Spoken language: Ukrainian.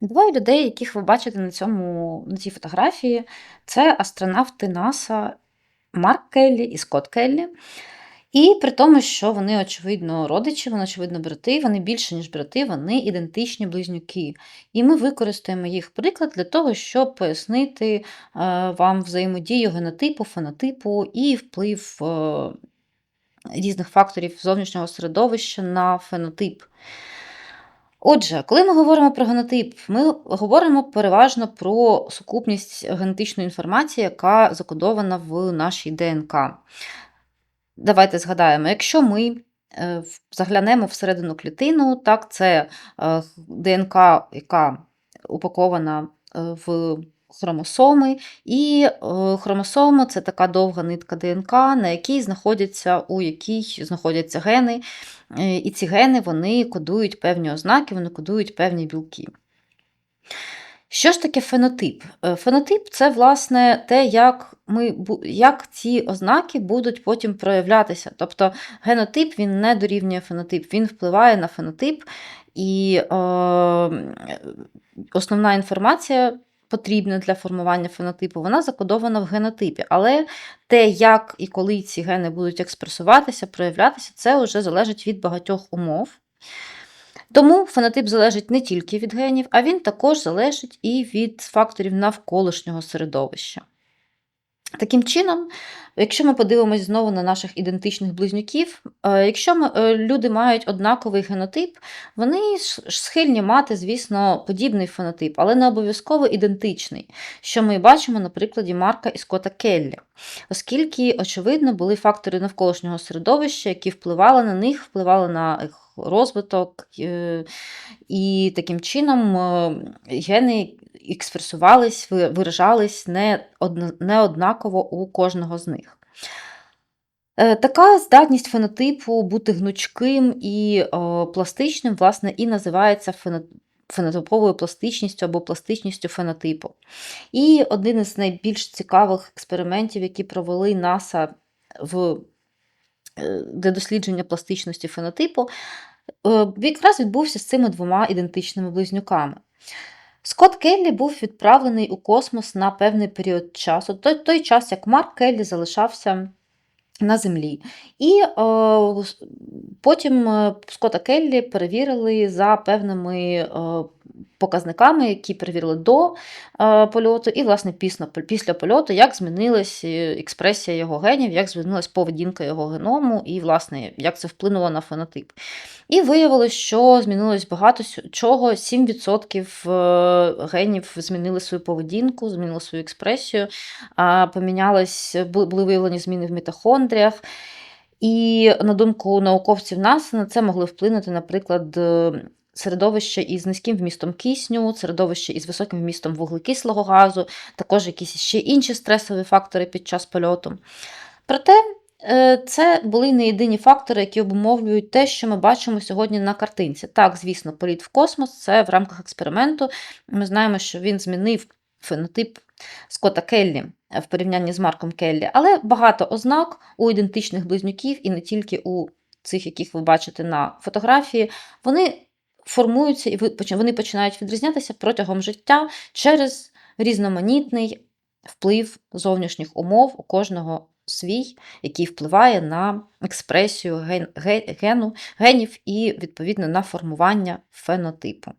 Двоє людей, яких ви бачите на цьому на цій фотографії, це астронавти НАСА Марк Келлі і Скотт Келлі. І при тому, що вони, очевидно, родичі, вони, очевидно, брати, вони більше, ніж брати, вони ідентичні близнюки. І ми використаємо їх приклад для того, щоб пояснити е, вам взаємодію генотипу, фенотипу і вплив е, різних факторів зовнішнього середовища на фенотип. Отже, коли ми говоримо про генотип, ми говоримо переважно про сукупність генетичної інформації, яка закодована в нашій ДНК. Давайте згадаємо, якщо ми е, заглянемо всередину клітину, так, це е, ДНК, яка упакована е, в хромосоми, і е, хромосома це така довга нитка ДНК, на якій знаходяться, у якій знаходяться гени, Е, і ці гени вони кодують певні ознаки, вони кодують певні білки. Що ж таке фенотип? Е, Фенотип це, власне, те, як, ми, як ці ознаки будуть потім проявлятися. Тобто генотип він не дорівнює фенотип, він впливає на фенотип, і е, основна інформація потрібна для формування фенотипу, вона закодована в генотипі. Але те, як і коли ці гени будуть експресуватися, проявлятися, це вже залежить від багатьох умов. Тому фенотип залежить не тільки від генів, а він також залежить і від факторів навколишнього середовища. Таким чином, якщо ми подивимось знову на наших ідентичних близнюків, е, якщо е, люди мають однаковий генотип, вони схильні мати, звісно, подібний фенотип, але не обов'язково ідентичний, що ми бачимо на прикладі Марка і Скотта Келлі, оскільки, очевидно, були фактори навколишнього середовища, які впливали на них, впливали на їх розвиток, е, і таким чином гени експресувались, виражались не, однаково у кожного з них. Е, Така здатність фенотипу бути гнучким і е, пластичним, власне, і називається фенотиповою пластичністю або пластичністю фенотипу. І один із найбільш цікавих експериментів, які провели НАСА в е, для дослідження пластичності фенотипу, якраз відбувся з цими двома ідентичними близнюками. Скотт Келлі був відправлений у космос на певний період часу, той, той час, як Марк Келлі залишався на землі. І о, потім е, Скотта Келлі перевірили за певними е, показниками, які перевірили до е, польоту, і, власне, після, після польоту, як змінилась е, експресія його генів, як змінилась поведінка його геному, і, власне, як це вплинуло на фенотип. І виявилось, що змінилось багато чого. 7% е, генів змінили свою поведінку, змінили свою експресію, помінялись, були виявлені зміни в мітохондріях. І на думку науковців НАСА, на це могли вплинути, наприклад, середовище із низьким вмістом кисню, середовище із високим вмістом вуглекислого газу, також якісь ще інші стресові фактори під час польоту. Проте е, це були не єдині фактори, які обумовлюють те, що ми бачимо сьогодні на картинці. Так, звісно, політ в космос це в рамках експерименту. Ми знаємо, що він змінив фенотип Скотта Келлі в порівнянні з Марком Келлі, але багато ознак у ідентичних близнюків, і не тільки у цих, яких ви бачите на фотографії, вони формуються і вони починають відрізнятися протягом життя через різноманітний вплив зовнішніх умов у кожного свій, який впливає на експресію ген, ген, гену, генів і, відповідно, на формування фенотипу.